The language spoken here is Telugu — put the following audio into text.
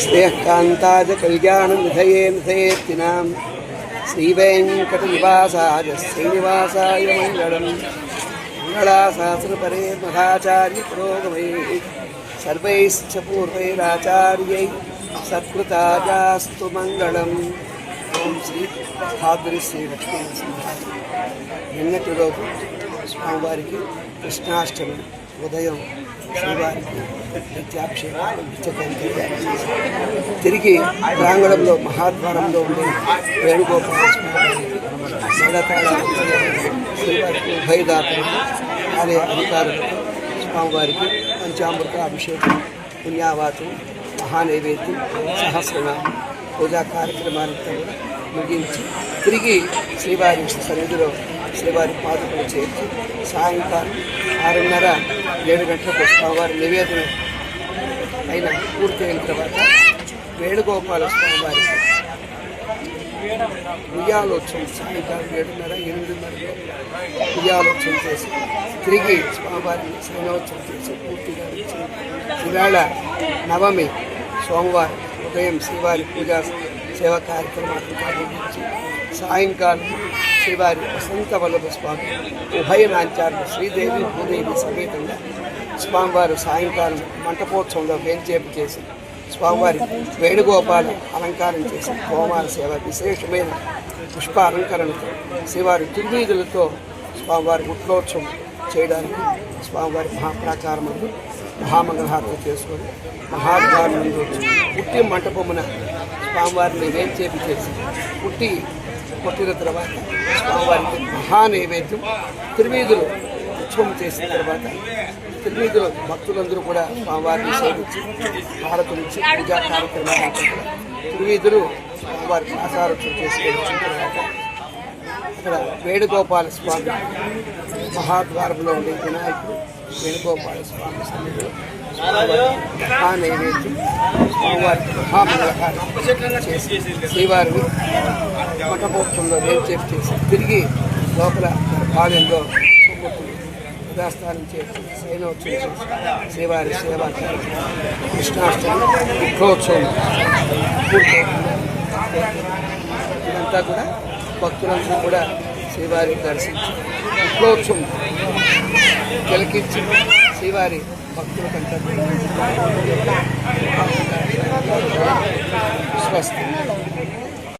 శ్రేయకాంతాజ కళ్యాణం నిధయే నిధయేత్తినాం శ్రీవేంకటనివాసాయ శ్రీనివాసాయ మంగళం మంగళాశాసనపరే మహాచార్య పురోగమై సర్వైశ్చ పూర్వైరాచార్యై సత్కృతాజాస్తు మంగళం ఓం శ్రీ భాద్రి శ్రీ లక్ష్మీ నిన్నటి రోజు స్వామివారికి కృష్ణాష్టమి ఉదయం శ్రీవారికి నిత్యాభిషేకాలు తిరిగి ప్రాంగణంలో మహాద్వారంలో ఉండే వేణుగోపాల స్వామి శ్రీవారికి ఉభయదాత ఆలయ అధికారులకు స్వామివారికి పంచామృత అభిషేకం పుణ్యావాతం మహానైవేద్యం సహస్రనామం పూజా కార్యక్రమాలంతా ముగించి తిరిగి శ్రీవారి సన్నిధిలో శ్రీవారి పాదకులు చేర్చి సాయంకాలం ఆరున్నర ఏడు గంటలకు స్వామివారి నివేదన అయిన పూర్తి అయిన తర్వాత వేణుగోపాల స్వామివారి ఉయ్యాలోత్సవం సాయంకాలం ఏడున్నర ఎనిమిదిన్నర ఉయ్యాలోత్సవం చేసి తిరిగి స్వామివారిని శయనోత్సవం చేసి పూర్తిగా ఈవేళ నవమి సోమవారం ఉదయం శ్రీవారి పూజా సేవ కార్యక్రమాలను ప్రారంభించి సాయంకాలం శ్రీవారి వసంత వల్లభ స్వామి ఉభయ నాంచార్య శ్రీదేవి భూదేవి సమేతంగా స్వామివారు సాయంకాలం మంటపోత్సవంలో వేంచేపు చేసి స్వామివారి వేణుగోపాల అలంకారం చేసి హోమాల సేవ విశేషమైన పుష్ప అలంకరణతో శ్రీవారి తిరువీధులతో స్వామివారి గుట్లోత్సవం చేయడానికి స్వామివారి మహాప్రాకారం ముందు మహామంగళహారతి చేసుకొని మహాద్వారం పుట్టి మంటపమున స్వామివారిని వేంచేపి చేసి పుట్టి పుట్టిన తర్వాత స్వామివారికి మహానైవేద్యం తిరువీధులు ఉత్సవం చేసిన తర్వాత తిరువీధులు భక్తులందరూ కూడా స్వామివారిని సేవించి భారతులిచ్చి పూజా కార్యక్రమాలు తిరువీధులు స్వామివారి ఆచారోత్సవం చేసుకొని వచ్చిన తర్వాత ఇక్కడ వేణుగోపాల స్వామి మహాద్వారంలో ఉండే వినాయకుడు వేణుగోపాల స్వామి సన్నిధిలో మహా నైవేద్యం స్వామివారికి చేసి శ్రీవారిని మఠపోక్షంలో వేంచేపు చేసి తిరిగి లోపల బాల్యంలో కొమ్ముకుని చేసి సైనోత్సవం చేసి శ్రీవారి సేవా కృష్ణాష్టమి విఠోత్సవం పూర్తవుతుంది. ఇదంతా కూడా భక్తులందరూ కూడా శ్రీవారిని దర్శించి విప్లోత్సవం తిలకించి శ్రీవారి భక్తులకంతా స్వస్తి